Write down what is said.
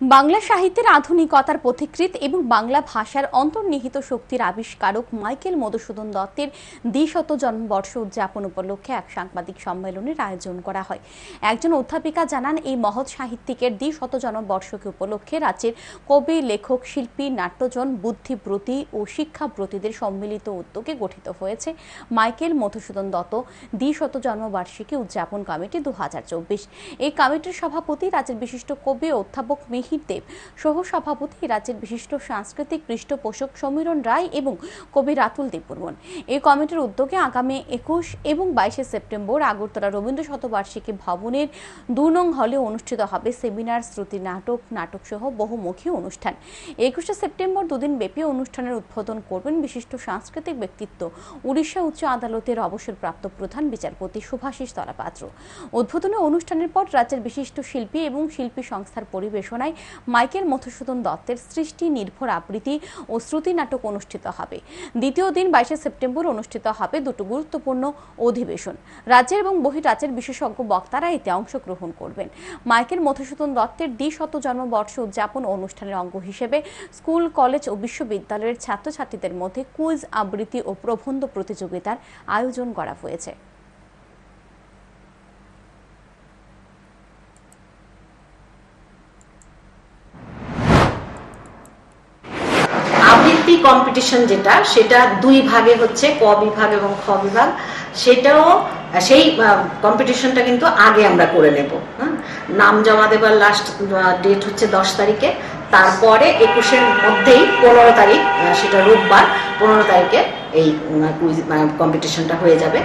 বাংলা সাহিত্যের আধুনিকতার পথিকৃৎ এবং বাংলা ভাষার অন্তর্নিহিত শক্তির আবিষ্কারক মাইকেল মধুসূদন দত্তের দ্বিশত জন্মবর্ষ উদযাপন উপলক্ষে এক সাংবাদিক সম্মেলনের আয়োজন করা হয়। একজন অধ্যাপিকা জানান, এই মহৎ সাহিত্যিকের দ্বিশত জন্মবর্ষকে উপলক্ষে রাজ্যের কবি, লেখক, শিল্পী, নাট্যজন, বুদ্ধিব্রতী ও শিক্ষাব্রতীদের সম্মিলিত উদ্যোগে গঠিত হয়েছে মাইকেল মধুসূদন দত্ত দ্বিশত জন্মবার্ষিকী উদযাপন কমিটি দু হাজার চব্বিশ। এই কমিটির সভাপতি রাজ্যের বিশিষ্ট কবি, অধ্যাপক মিহির দেব সহ সভাপতি রাজ্যের বিশিষ্ট সাংস্কৃতিক পৃষ্ঠপোষক সমীরণ রায় এবং কবি রাতুল দেববর্মন। এই কমিটির উদ্যোগে আগামী একুশ এবং বাইশে সেপ্টেম্বর আগরতলা রবীন্দ্র শতবার্ষিকী ভবনের দু নং হলে অনুষ্ঠিত হবে সেমিনার, শ্রুতি নাটক নাটক সহ বহুমুখী অনুষ্ঠান। একুশে সেপ্টেম্বর দুদিন ব্যাপী অনুষ্ঠানের উদ্বোধন করবেন বিশিষ্ট সাংস্কৃতিক ব্যক্তিত্ব, উড়িষ্যা উচ্চ আদালতের অবসরপ্রাপ্ত প্রধান বিচারপতি সুভাষিস তলাপাত্র। উদ্বোধনী অনুষ্ঠানের পর রাজ্যের বিশিষ্ট শিল্পী এবং শিল্পী সংস্থার পরিবেশনায় মাইকেল মধুসূদন দত্তের সৃষ্টি নির্ভর আবৃত্তি ও শ্রুতি নাটক অনুষ্ঠিত হবে। দ্বিতীয় দিন বাইশে সেপ্টেম্বর অনুষ্ঠিত হবে দুটো গুরুত্বপূর্ণ অধিবেশন। রাজ্যের এবং বহিরাজ্যের বিশেষজ্ঞ বক্তারা এতে অংশগ্রহণ করবেন। মাইকেল মধুসূদন দত্তের দ্বিশত জন্মবর্ষ উদযাপন অনুষ্ঠানের অঙ্গ হিসেবে স্কুল, কলেজ ও বিশ্ববিদ্যালয়ের ছাত্রছাত্রীদের মধ্যে কুইজ আবৃত্তি ও প্রবন্ধ প্রতিযোগিতার আয়োজন করা হয়েছে। আবৃত্তি কম্পিটিশন যেটা, সেটা দুই ভাগে হচ্ছে, ক বিভাগ এবং খ বিভাগ। সেটাও, সেই কম্পিটিশনটা কিন্তু আগে আমরা করে নেব? নাম জমা দেবার লাস্ট ডেট হচ্ছে দশ তারিখে। তারপরে একুশের মধ্যেই পনেরো তারিখ সেটা রোববার, পনেরো তারিখে এই কম্পিটিশনটা হয়ে যাবে।